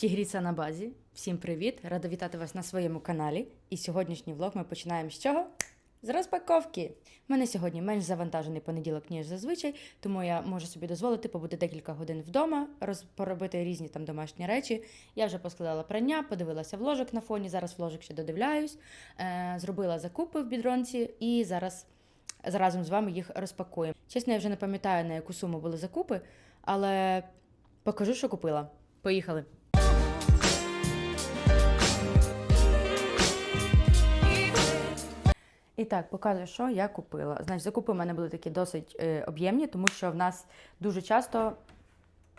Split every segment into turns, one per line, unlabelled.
Тігріця на базі. Всім привіт! Рада вітати вас на своєму каналі. І сьогоднішній влог ми починаємо з чого? З розпаковки. У мене сьогодні менш завантажений понеділок, ніж зазвичай, тому я можу собі дозволити побути декілька годин вдома, поробити різні там домашні речі. Я вже поскладала прання, подивилася вложок на фоні. Зараз вложок ще додивляюсь. Е, зробила закупи в бідронці і зараз разом з вами їх розпакуємо. Чесно, я вже не пам'ятаю, на яку суму були закупи, але покажу, що купила. Поїхали. І так, показую, що я купила. Значить, закупи в мене були такі досить е, об'ємні, тому що в нас дуже часто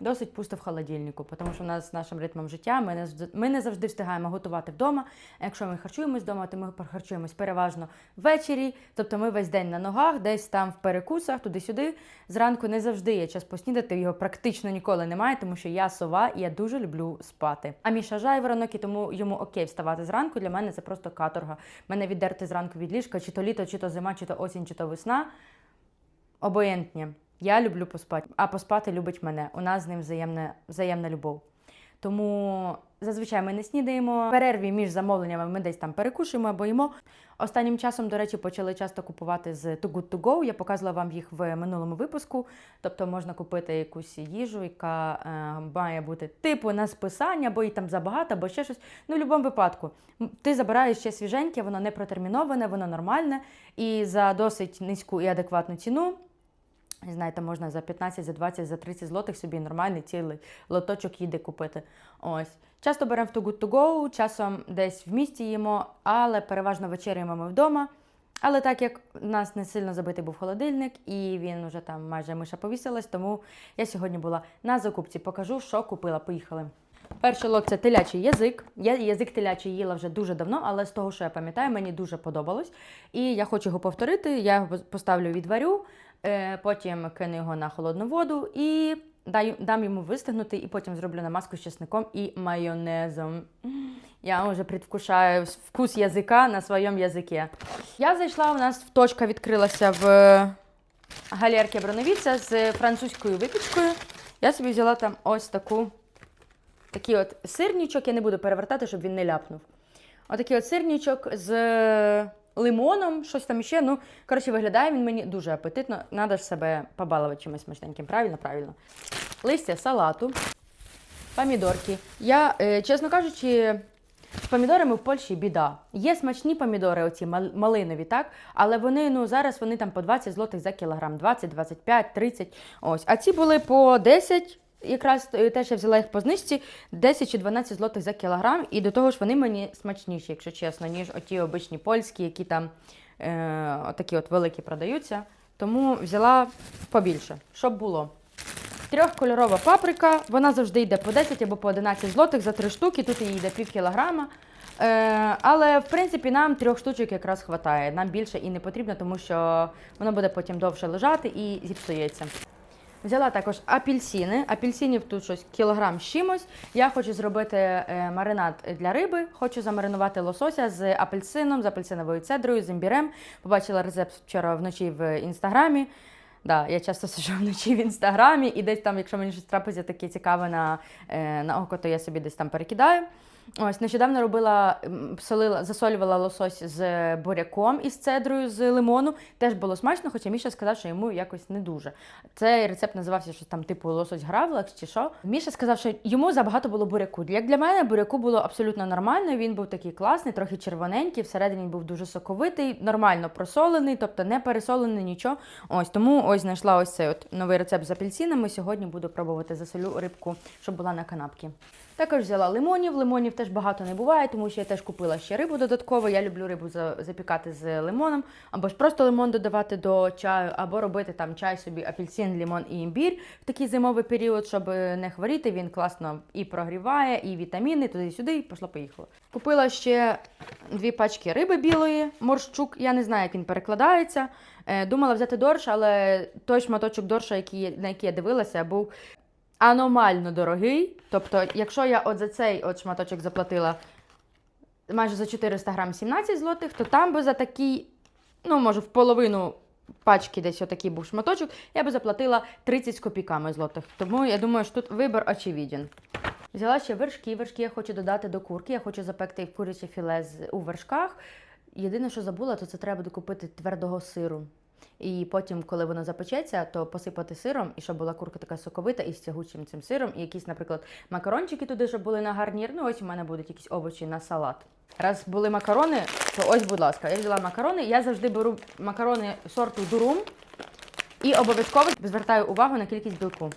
досить пусто в холодильнику, тому що в нас з нашим ритмом життя ми не, ми не завжди встигаємо готувати вдома. Якщо ми харчуємось вдома, то ми харчуємось переважно ввечері. Тобто ми весь день на ногах, десь там в перекусах, туди-сюди. Зранку не завжди є час поснідати, його практично ніколи немає, тому що я сова і я дуже люблю спати. А Міша жайворонок, і тому йому окей вставати зранку. Для мене це просто каторга. Мене віддерти зранку від ліжка, чи то літо, чи то зима, чи то осінь, чи то весна. Обоєнтні. Я люблю поспати, а поспати любить мене. У нас з ним взаємна, взаємна любов. Тому зазвичай ми не снідаємо. В перерві між замовленнями ми десь там перекушуємо або їмо. Останнім часом, до речі, почали часто купувати з Too Good To Go. Я показувала вам їх в минулому випуску. Тобто можна купити якусь їжу, яка е, має бути типу на списання, або їй там забагато, або ще щось. Ну, в будь-якому випадку, ти забираєш ще свіженьке, воно не протерміноване, воно нормальне і за досить низьку і адекватну ціну. Знаєте, можна за 15, за 20, за 30 злотих собі нормальний цілий лоточок їди купити. Ось. Часто беремо в Too Good To Go, часом десь в місті їмо, але переважно вечеряємо ми вдома. Але так як у нас не сильно забитий був холодильник, і він вже там майже миша повісилась, тому я сьогодні була на закупці. Покажу, що купила. Поїхали. Перший лот це телячий язик. Я язик телячий їла вже дуже давно, але з того, що я пам'ятаю, мені дуже подобалось. І я хочу його повторити. Я його поставлю відварю, потім кину його на холодну воду і дам йому вистигнути, і потім зроблю намазку з чесником і майонезом. Я вже предвкушаю вкус язика на своєму язикі. Я зайшла, у нас точка відкрилася в галерки Броновіця з французькою випічкою. Я собі взяла там ось таку такий от сирнічок, я не буду перевертати, щоб він не ляпнув. Отакий от сирнічок з лимоном, щось там іще. Ну, коротше, виглядає він мені дуже апетитно. Надо ж себе побалувати чимось смачненьким. Правильно, правильно. Листя салату, помідорки. Я, е, чесно кажучи, з помідорами в Польщі біда. Є смачні помідори, оці малинові, так? Але вони ну зараз вони там по 20 злотих за кілограм, 20, 25, 30. Ось. А ці були по 10. Якраз е, теж я взяла їх по знижці 10 чи 12 злотих за кілограм, і до того ж вони мені смачніші, якщо чесно, ніж оті обичні польські, які там е, такі от великі продаються. Тому взяла побільше, щоб було. Трьохкольорова паприка, вона завжди йде по 10 або по 11 злотих за три штуки, тут її йде пів кілограма. Е, але в принципі нам трьох штучок якраз вистачає. Нам більше і не потрібно, тому що воно буде потім довше лежати і зіпсується. Взяла також апельсини. Апельсинів тут щось кілограм чимось. Я хочу зробити е, маринад для риби. Хочу замаринувати лосося з апельсином, з апельсиновою цедрою, з імбірем. Побачила рецепт вчора вночі в інстаграмі. Да, я часто сижу вночі в інстаграмі, і десь там, якщо мені щось трапиться таке цікаве на, е, на око, то я собі десь там перекидаю. Ось нещодавно робила, солила, засолювала лосось з буряком із цедрою з лимону. Теж було смачно, хоча Міша сказав, що йому якось не дуже. Цей рецепт називався щось там типу лосось гравлакс чи що. Міша сказав, що йому забагато було буряку. Як для мене, буряку було абсолютно нормально. Він був такий класний, трохи червоненький, всередині був дуже соковитий, нормально просолений, тобто не пересолений нічого. Ось тому ось знайшла ось цей от новий рецепт з апельсинами. Сьогодні буду пробувати засолю рибку, щоб була на канапці. Також взяла лимонів. Лимонів теж багато не буває, тому що я теж купила ще рибу додатково. Я люблю рибу запікати з лимоном, або ж просто лимон додавати до чаю, або робити там чай собі апельсин, лимон і імбір в такий зимовий період, щоб не хворіти. Він класно і прогріває, і вітаміни, туди-сюди, і пішло поїхало. Купила ще дві пачки риби білої, морщук. Я не знаю, як він перекладається. Е, Думала взяти дорш, але той шматочок дорша, який, на який я дивилася, був аномально дорогий. Тобто, якщо я от за цей от шматочок заплатила майже за 400 грам 17 злотих, то там би за такий, ну, може, в половину пачки десь отакий був шматочок, я би заплатила 30 з копійками злотих. Тому я думаю, що тут вибір очевиден. Взяла ще вершки. Вершки я хочу додати до курки. Я хочу запекти куряче філе у вершках. Єдине, що забула, то це треба буде купити твердого сиру. І потім, коли воно запечеться, то посипати сиром, і щоб була курка така соковита і з тягучим цим сиром, і якісь, наприклад, макарончики туди, щоб були на гарнір. Ну, ось у мене будуть якісь овочі на салат. Раз були макарони, то ось, будь ласка, я взяла макарони. Я завжди беру макарони сорту дурум і обов'язково звертаю увагу на кількість білку.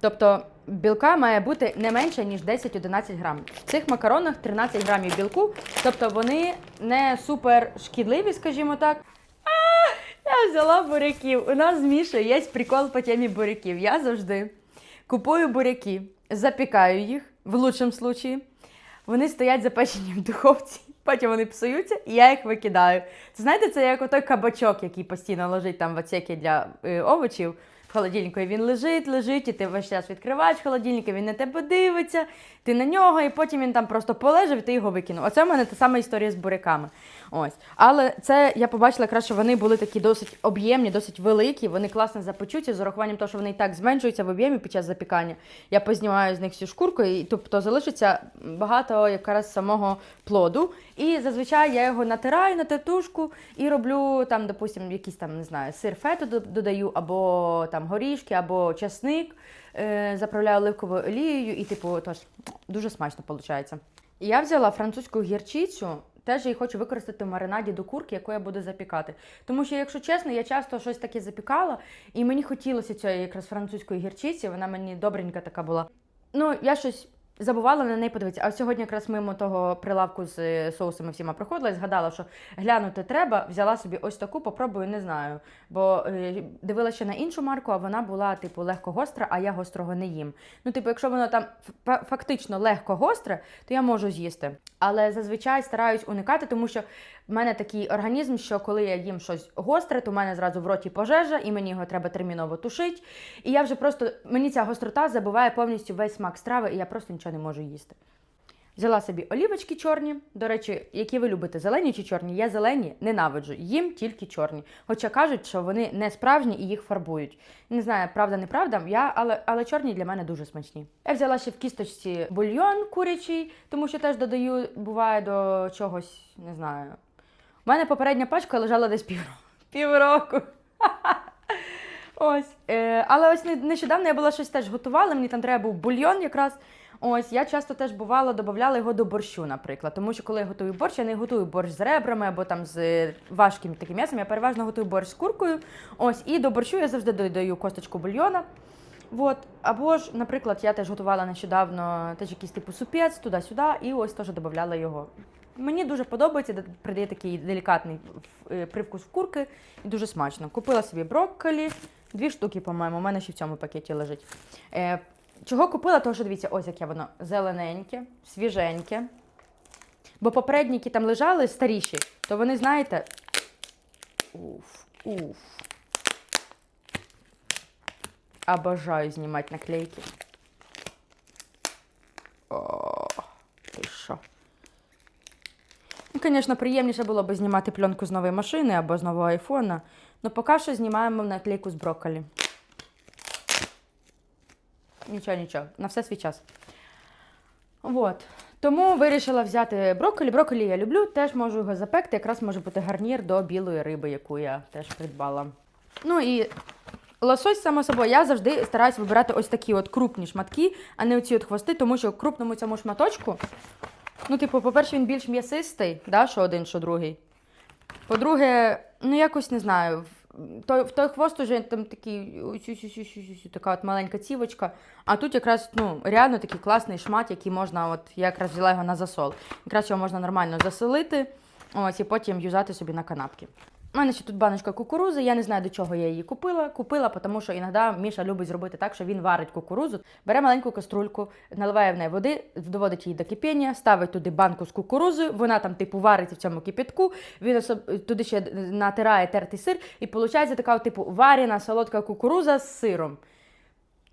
Тобто білка має бути не менше, ніж 10-11 грам. В цих макаронах 13 грамів білку, тобто вони не супер шкідливі, скажімо так. Я взяла буряків. У нас з Мішою є прикол по темі буряків. Я завжди купую буряки, запікаю їх в лучшому случаї. Вони стоять запечені в духовці, потім вони псуються, і я їх викидаю. Це знаєте, це як отой кабачок, який постійно лежить там в отсекі для е, овочів в холодильнику. І він лежить, лежить, і ти весь час відкриваєш холодильник, і він на тебе дивиться, ти на нього, і потім він там просто полежав, і ти його викинув. Оце в мене та сама історія з буряками. Ось. Але це я побачила якраз, що вони були такі досить об'ємні, досить великі, вони класно запечуться з урахуванням того, що вони і так зменшуються в об'ємі під час запікання. Я познімаю з них всю шкурку, і тобто залишиться багато якраз самого плоду. І зазвичай я його натираю на тертушку і роблю там, допустим, якийсь там, не знаю, сир фету додаю, або там горішки, або часник, е, заправляю оливковою олією, і типу, тож дуже смачно виходить. Я взяла французьку гірчицю. Теж її хочу використати в маринаді до курки, яку я буду запікати. Тому що, якщо чесно, я часто щось таке запікала, і мені хотілося цієї якраз французької гірчиці, вона мені добренька така була. Ну, я щось забувала на неї подивитися. А сьогодні якраз мимо того прилавку з е, соусами всіма проходила і згадала, що глянути треба, взяла собі ось таку, попробую, не знаю. Бо е, дивилася ще на іншу марку, а вона була, типу, легко гостра, а я гострого не їм. Ну, типу, якщо воно там фактично легко гостре, то я можу з'їсти. Але зазвичай стараюсь уникати, тому що в мене такий організм, що коли я їм щось гостре, то в мене зразу в роті пожежа, і мені його треба терміново тушити. І я вже просто мені ця гострота забиває повністю весь смак страви, і я просто нічого не можу їсти. Взяла собі олівочки чорні. До речі, які ви любите, зелені чи чорні? Я зелені ненавиджу. Їм тільки чорні. Хоча кажуть, що вони не справжні і їх фарбують. Не знаю, правда, неправда, я, але, але чорні для мене дуже смачні. Я взяла ще в кісточці бульйон курячий, тому що теж додаю, буває до чогось, не знаю. У мене попередня пачка лежала десь пів, півроку. Ось. Е, але ось нещодавно я була щось теж готувала, мені там треба був бульйон якраз. Ось, я часто теж бувала, додавала його до борщу, наприклад. Тому що коли я готую борщ, я не готую борщ з ребрами або там з е, важким таким м'ясом. Я переважно готую борщ з куркою. Ось, і до борщу я завжди додаю косточку бульйона. От. Або ж, наприклад, я теж готувала нещодавно теж якийсь типу супець туди-сюди, і ось теж додавала його. Мені дуже подобається, придає такий делікатний е, привкус в курки і дуже смачно. Купила собі брокколі, дві штуки, по-моєму, у мене ще в цьому пакеті лежить. Е, чого купила? Тому що дивіться, ось яке воно зелененьке, свіженьке. Бо попередні, які там лежали, старіші, то вони, знаєте. Уф, уф. Обожаю знімати наклейки. О, ти що? Ну, звісно, приємніше було б знімати пленку з нової машини або з нового айфона. Ну, поки що знімаємо наклейку з брокколі. Нічого, нічого, на все свій час. От. Тому вирішила взяти брокколі. Брокколі я люблю, теж можу його запекти. Якраз може бути гарнір до білої риби, яку я теж придбала. Ну і лосось, само собою, я завжди стараюсь вибирати ось такі от крупні шматки, а не оці от хвости, тому що в крупному цьому шматочку, ну, типу, по-перше, він більш м'ясистий, да, що один, що другий. По-друге, ну якось не знаю. в- Той, в той хвост уже там такий, така от маленька цівочка. А тут якраз ну, реально такий класний шмат, який можна, от я якраз взяла його на засол. Якраз його можна нормально засолити, ось, і потім юзати собі на канапки. У мене ще тут баночка кукурузи, я не знаю, до чого я її купила. Купила, тому що іноді Міша любить зробити так, що він варить кукурузу, бере маленьку каструльку, наливає в неї води, доводить її до кипіння, ставить туди банку з кукурузою, вона там типу вариться в цьому кипятку, він туди ще натирає тертий сир, і виходить така, типу, варена солодка кукуруза з сиром.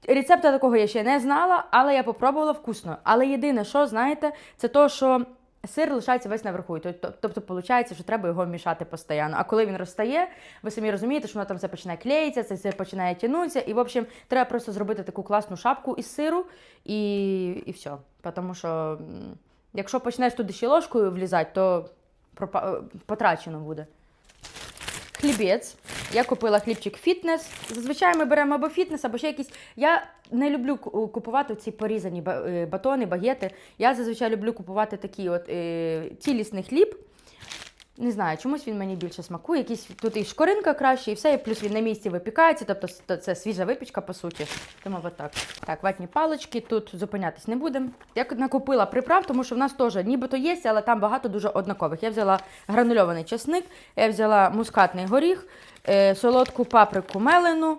Рецепта такого я ще не знала, але я попробувала вкусно. Але єдине, що знаєте, це то, що сир лишається весь наверху. Тобто, виходить, що треба його мішати постійно. А коли він розстає, ви самі розумієте, що воно там все починає клеїтися, це все починає тягнутися. І, в общем, треба просто зробити таку класну шапку із сиру і, і все. Тому що, якщо почнеш туди ще ложкою влізати, то е, потрачено буде. Хлібець. Я купила хлібчик фітнес. Зазвичай ми беремо або фітнес, або ще якісь. Я не люблю купувати ці порізані е, батони, багети. Я зазвичай люблю купувати такий от е, цілісний хліб. Не знаю, чомусь він мені більше смакує. Якийсь тут і шкоринка краще, і все, і плюс він на місці випікається, тобто це свіжа випічка, по суті. Тому от так. Ватні палички, тут зупинятись не будемо. Я накупила приправ, тому що в нас теж нібито є, але там багато дуже однакових. Я взяла гранульований чесник, я взяла мускатний горіх, е, солодку паприку мелену,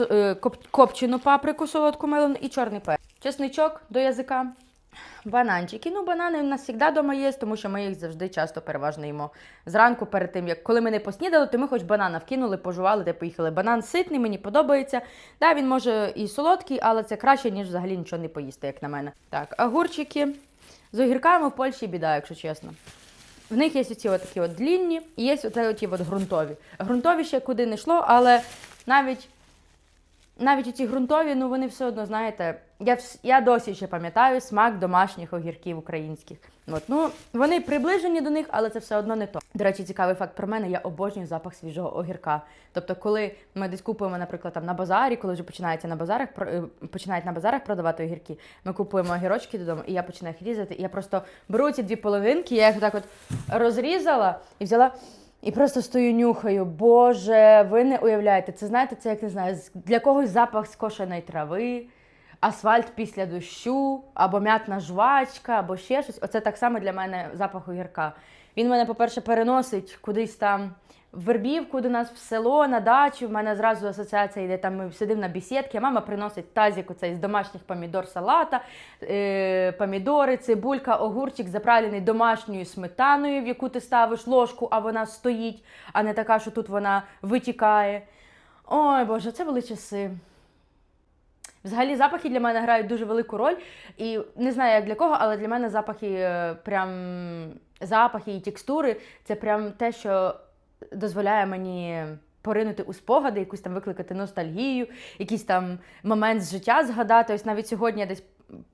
е, копчену паприку солодку мелену і чорний перець. Чесничок до язика. Бананчики. Ну, банани в нас завжди вдома є, тому що ми їх завжди часто переважно їмо. Зранку, перед тим, як коли ми не поснідали, то ми хоч банана вкинули, пожували та поїхали. Банан ситний, мені подобається. Да, він може і солодкий, але це краще, ніж взагалі нічого не поїсти, як на мене. Так, огурчики. З огірками в Польщі біда, якщо чесно. В них є оці такі от длінні, і є оці от ґрунтові. Ґрунтові ще куди не йшло, але навіть навіть ці ґрунтові, ну вони все одно, знаєте, я, я досі ще пам'ятаю смак домашніх огірків українських. От, ну, вони приближені до них, але це все одно не то. До речі, цікавий факт про мене, я обожнюю запах свіжого огірка. Тобто, коли ми десь купуємо, наприклад, там на базарі, коли вже починається на базарах, е, починають на базарах продавати огірки, ми купуємо огірочки додому, і я починаю їх різати. І я просто беру ці дві половинки, я їх так от розрізала і взяла. І просто стою нюхаю. Боже, ви не уявляєте. Це знаєте, це як не знаю, для когось запах скошеної трави, асфальт після дощу, або м'ятна жвачка, або ще щось. Оце так само для мене запах огірка. Він мене, по-перше, переносить кудись там в Вербівку до нас в село, на дачу. В мене зразу асоціація йде там. Ми сидимо на бісідці, а мама приносить тазик оцей з домашніх помідор салата, е, помідори, цибулька, огурчик заправлений домашньою сметаною, в яку ти ставиш ложку, а вона стоїть, а не така, що тут вона витікає. Ой, Боже, це були часи. Взагалі запахи для мене грають дуже велику роль. І не знаю, як для кого, але для мене запахи е, прям запахи і текстури це прям те, що дозволяє мені поринути у спогади, якусь там викликати ностальгію, якийсь там момент з життя згадати. Ось навіть сьогодні я десь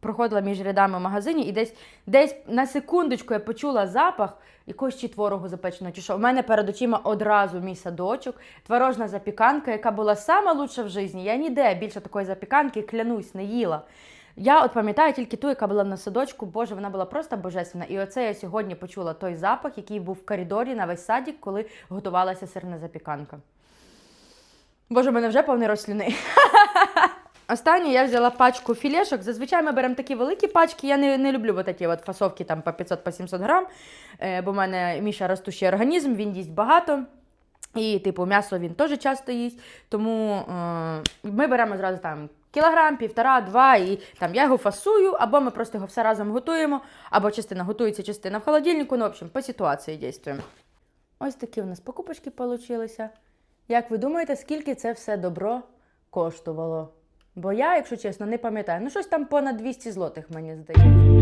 проходила між рядами в магазині, і десь десь на секундочку я почула запах якогось чи творогу запеченого, чи що. У мене перед очима одразу мій садочок, творожна запіканка, яка була сама лучша в житті. Я ніде більше такої запіканки, клянусь, не їла. Я от пам'ятаю тільки ту, яка була на садочку, боже, вона була просто божественна. І оце я сьогодні почула той запах, який був в коридорі на весь садик, коли готувалася сирна запіканка. Боже, в мене вже повний рот. Останнє я взяла пачку філешок. Зазвичай ми беремо такі великі пачки. Я не, не люблю от от фасовки там по 500-700 грам, е, бо в мене Міша ростущий організм, він їсть багато. І, типу, м'ясо він теж часто їсть. Тому е, ми беремо зразу там кілограм, півтора, два, і там я його фасую, або ми просто його все разом готуємо, або частина готується, частина в холодильнику. Ну, в общем, по ситуації дійствуємо. Ось такі у нас покупочки получилися. Як ви думаєте, скільки це все добро коштувало? Бо я, якщо чесно, не пам'ятаю. Ну, щось там понад 200 злотих, мені здається.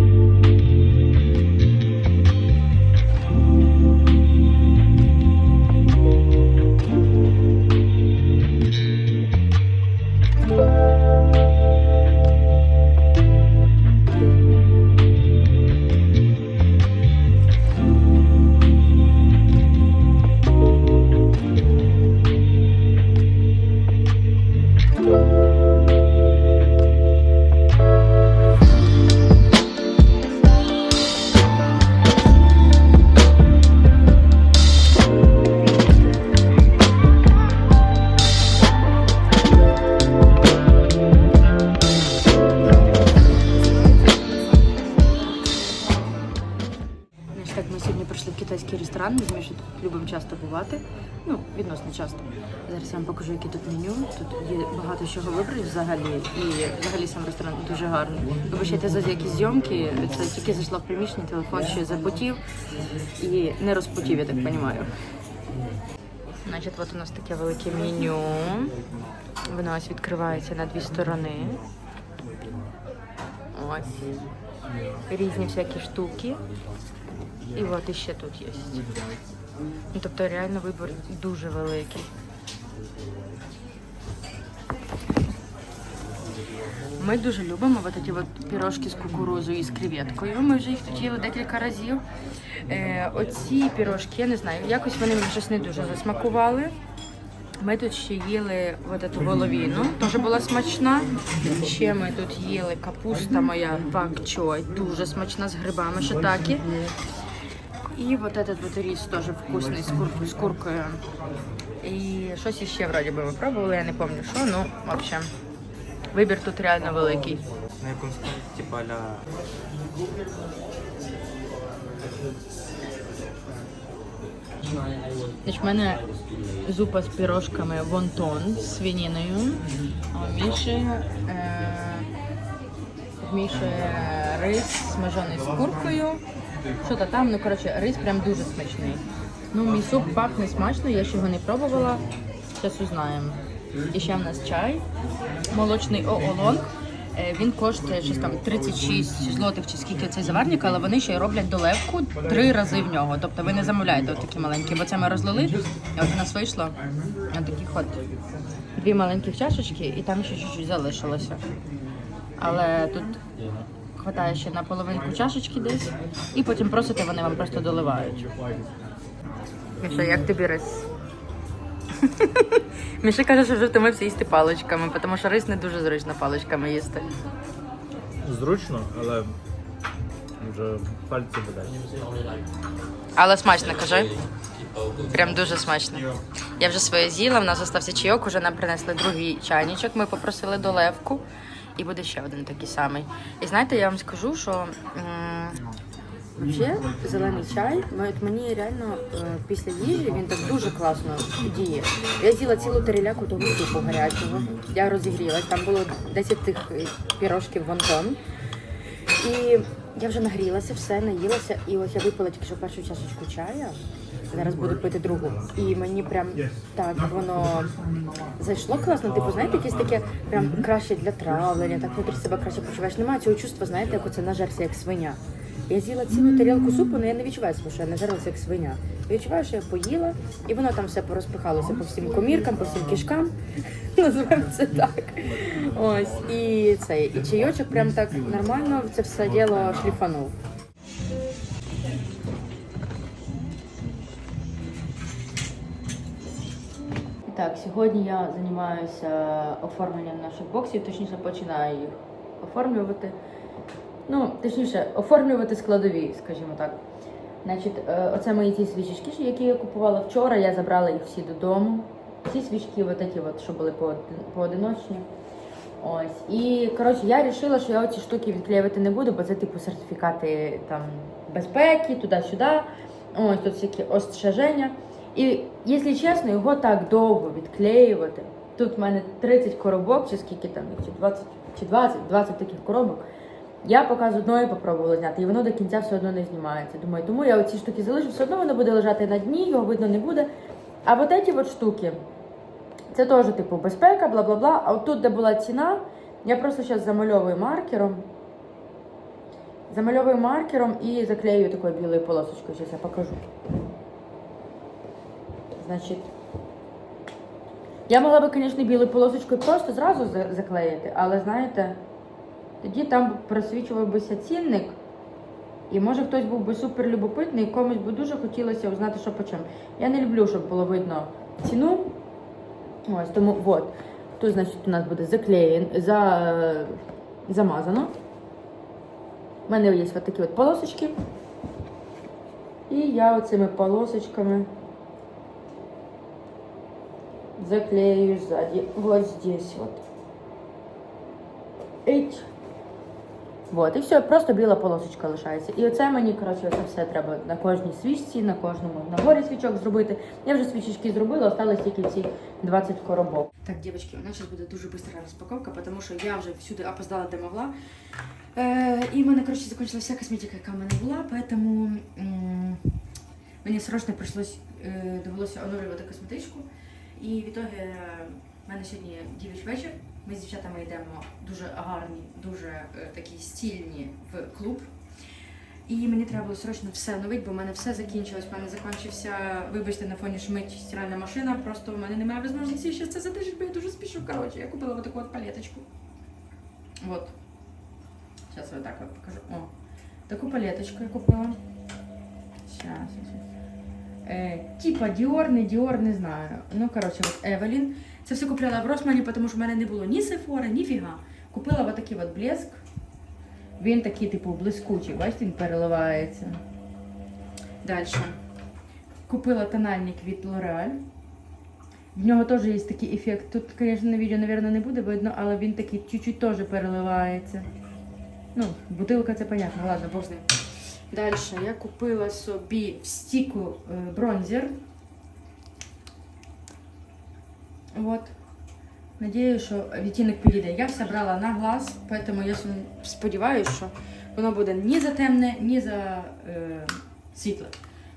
Зараз я вам покажу, яке тут меню. Тут є багато чого вибрати взагалі. І взагалі сам ресторан дуже гарний. Вибачайте за якісь зйомки. Це тільки зайшла в приміщення, телефон ще запотів і не розпотів, я так розумію. Значить, от у нас таке велике меню. Воно ось відкривається на дві сторони. Ось. Різні всякі штуки. І от іще тут є. Ну, тобто реально вибір дуже великий. Ми дуже любимо от ці от пірожки з кукурузою і з креветкою. Ми вже їх тут їли декілька разів. Е, оці пірожки, я не знаю, якось вони мені щось не дуже засмакували. Ми тут ще їли от цю головіну, теж була смачна. Ще ми тут їли капуста моя пак чой, дуже смачна з грибами шитаки. І вот этот рис теж вкусний з куркою. І щось іще вроді би ми пробували, я не пам'ятаю що, ну, в общем, вибір тут реально великий.
На якомусь типа ля
Значить, в мене зупа з пірожками вонтон з свининою. А Міші, е, Міші рис смажений з куркою. Що то там, ну коротше, рис прям дуже смачний. Ну, мій суп пахне смачно, я ще його не пробувала. Зараз узнаємо. І ще в нас чай. Молочний оолонг. Е, Він коштує щось там 36 злотих чи скільки цей заварник, але вони ще й роблять доливку три рази в нього. Тобто ви не замовляєте такі маленькі, бо це ми розлили. І от у нас вийшло на таких от дві маленьких чашечки, і там ще чуть-чуть залишилося. Але тут хватає ще на половинку чашечки десь, і потім просите, вони вам просто доливають. Міша, як тобі рис? Міша каже, що вже втомився їсти паличками, тому що рис не дуже зручно паличками їсти.
зручно, але вже пальці видать.
Але смачно, кажи. Прям дуже смачно. Я вже своє з'їла, в нас залишився чайок, уже нам принесли другий чайничок, ми попросили доливку. І буде ще один такий самий. І знаєте, я вам скажу, що Взагалі, зелений чай, мені реально е, після їжі він так дуже класно діє. Я з'їла цілу тереляку того супу гарячого. Я розігрілась, там було 10 тих е, пірожків вонтон. І я вже нагрілася, все, наїлася, і ось я випила тільки що першу чашечку чая. Зараз буду пити другу. І мені прям так воно зайшло класно. Типу, знаєте, якесь таке прям краще для травлення, так внутрі себе краще почуваєш. Немає цього чувства, знаєте, як оце нажерся, як свиня. Я з'їла цілу тарілку супу, але я не відчуваю себе, що я нажерлася як свиня. Я відчуваю, що я поїла, і воно там все порозпихалося по всім коміркам, по всім кишкам. Називаємо це так. Ось. І це, і чайочок прям так нормально це все діло шліфанув. Так, сьогодні я займаюся оформленням наших боксів, точніше починаю їх оформлювати. Ну, точніше, оформлювати складові, скажімо так. Значить, е, оце мої ті свічечки, які я купувала вчора, я забрала їх всі додому. Всі свічки, от такі от, що були поодиночні. Ось. І коротше, я вирішила, що я оці штуки відклеювати не буду, бо це типу сертифікати там безпеки, туди-сюди. Ось тут всякі остраження. І, якщо чесно, його так довго відклеювати. Тут в мене 30 коробок, чи скільки там, чи 20, чи 20, 20 таких коробок. Я поки з одної попробувала зняти, і воно до кінця все одно не знімається. Думаю, тому я оці штуки залишу, все одно воно буде лежати на дні, його видно не буде. А от ці от штуки, це теж типу безпека, бла бла бла. А от тут, де була ціна, я просто зараз замальовую маркером. Замальовую маркером і заклею такою білою полосочкою. Зараз я покажу. Значить, я могла би, звісно, білою полосочкою просто зразу заклеїти, але знаєте, тоді там просвічував бися цінник. І може хтось був би супер любопитний, комусь би дуже хотілося узнати, що по чому. Я не люблю, щоб було видно ціну. Ось тому от. Тут, значить, у нас буде заклеєн, за, замазано. У мене є ось такі от полосочки. І я оцими полосочками заклею сзади. Вот здесь вот. Вот, і все, просто біла полосочка лишається. І оце мені, коротше, це все треба на кожній свічці, на кожному наборі свічок зробити. Я вже свічечки зробила, осталось тільки ці 20 коробок. Так, дівчатки, у нас зараз буде дуже швидка розпаковка, тому що я вже всюди опоздала, де могла. Е, і в мене, коротше, закінчилася вся косметика, яка в мене була, тому мені срочно прийшлось, е, довелося оновлювати косметичку. І в ітогі в мене сьогодні дівчий вечір. Ми з дівчатами йдемо дуже гарні, дуже е, такі стільні в клуб. І мені треба було срочно все новити, бо в мене все закінчилось. У мене закінчився, вибачте, на фоні шмить стиральна машина. Просто в мене немає можливості ще це задержати, бо я дуже спішу. Коротше, я купила вот таку от палеточку. Вот. Сейчас вот так вот покажу. О, таку палеточку я купила. Сейчас. Е, типа Dior, не Dior, не знаю. Ну, коротше, от Евелін. Це все купляла в Росмані, тому що в мене не було ні Сефора, ні фіга. Купила вот такий от блеск. Він такий, типу, блискучий, бачите, він переливається. Далі. Купила тональник від L'Oreal. В нього теж є такий ефект. Тут, звісно, на відео, мабуть, не буде видно, але він такий чуть-чуть теж переливається. Ну, бутилка це понятно, ладно, бог. Далі я купила собі в стіку е, бронзер. Вот. Надіюсь, що відтінок підійде. Я все брала на глаз, тому я сподіваюся, що воно буде ні за темне, ні за е, світле.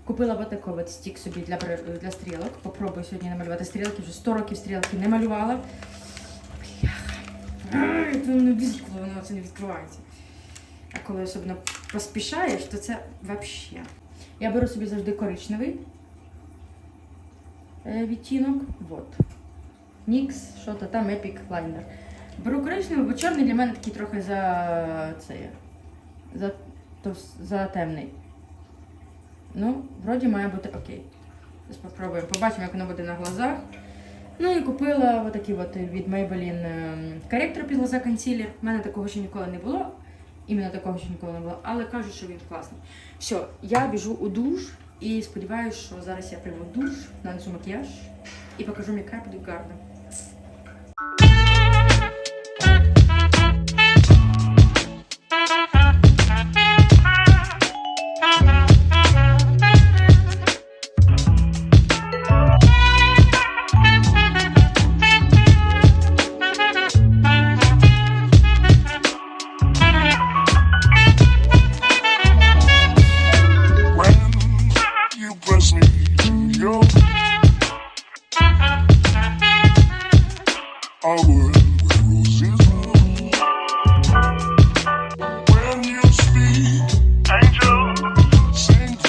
Купила вот такий от стік собі для, для стрілок. Попробую сьогодні намалювати стрілки. Вже 100 років стрілки не малювала. Бляха. Це бісить, воно це не відкривається. А коли особливо поспішаєш, то це взагалі. Я беру собі завжди коричневий е, відтінок. Вот. Нікс, що то там Epic Liner. Беру коричневий, бо чорний для мене такий трохи за це. За, товс- за темний. Ну, вроді має бути окей. Зараз попробуємо. Побачимо, як воно буде на глазах. Ну і купила отакий от від Maybelline ем, коректор під глаза консилер. У мене такого ще ніколи не було. Іменно такого ще ніколи не було, але кажуть, що він класний. Що, я біжу у душ і сподіваюся, що зараз я прийму душ, нанесу макіяж і покажу, яка я буду гарна.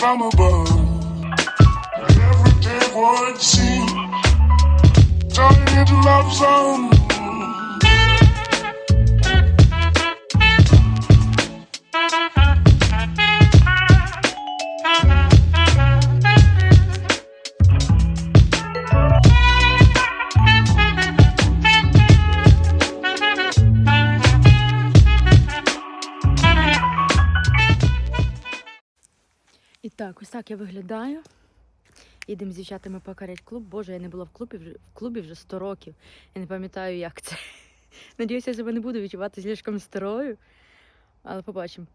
From above. Every day would seem turning into love song.
Так, я виглядаю. Ідемо з дівчатами покорять клуб. Боже, я не була в клубі вже в клубі вже 100 років. Я не пам'ятаю, як це. Надіюся, я себе не буду відчувати слишком старою. Але побачимо.